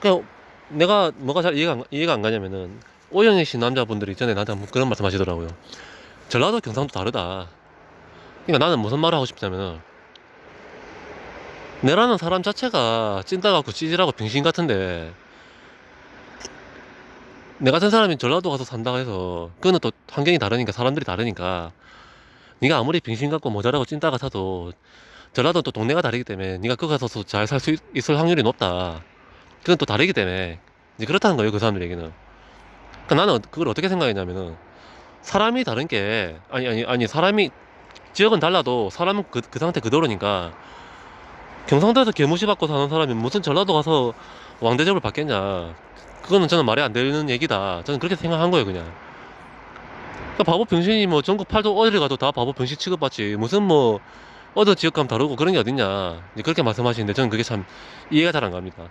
그 내가 뭐가 잘 이해가 안, 이해가 안 가냐면은 오영애 씨 남자분들이 전에 나한테 한번 그런 말씀 하시더라고요. 전라도 경상도 다르다. 그러니까 나는 무슨 말을 하고 싶냐면은 내라는 사람 자체가 찐따 갖고 찌질하고 병신 같은데 내 같은 사람이 전라도 가서 산다 해서 그거는 또 환경이 다르니까 사람들이 다르니까 네가 아무리 병신 같고 모자라고 찐따 같아도 전라도 또 동네가 다르기 때문에 네가 거기 가서 잘 살 수 있을 확률이 높다. 그건 또 다르기 때문에 이제 그렇다는 거예요 그 사람들 얘기는. 그러니까 나는 그걸 어떻게 생각했냐면은 사람이 다른 게 아니 아니 아니 사람이 지역은 달라도 사람은 그, 그 상태 그대로니까 경상도에서 개무시 받고 사는 사람이 무슨 전라도 가서 왕대접을 받겠냐. 그거는 저는 말이 안 되는 얘기다. 저는 그렇게 생각한 거예요 그냥. 그러니까 바보 병신이 뭐 전국 팔도 어디를 가도 다 바보 병신 취급받지. 무슨 뭐 어느 지역 가면 다르고 그런 게 어딨냐. 그렇게 말씀하시는데 저는 그게 참 이해가 잘 안 갑니다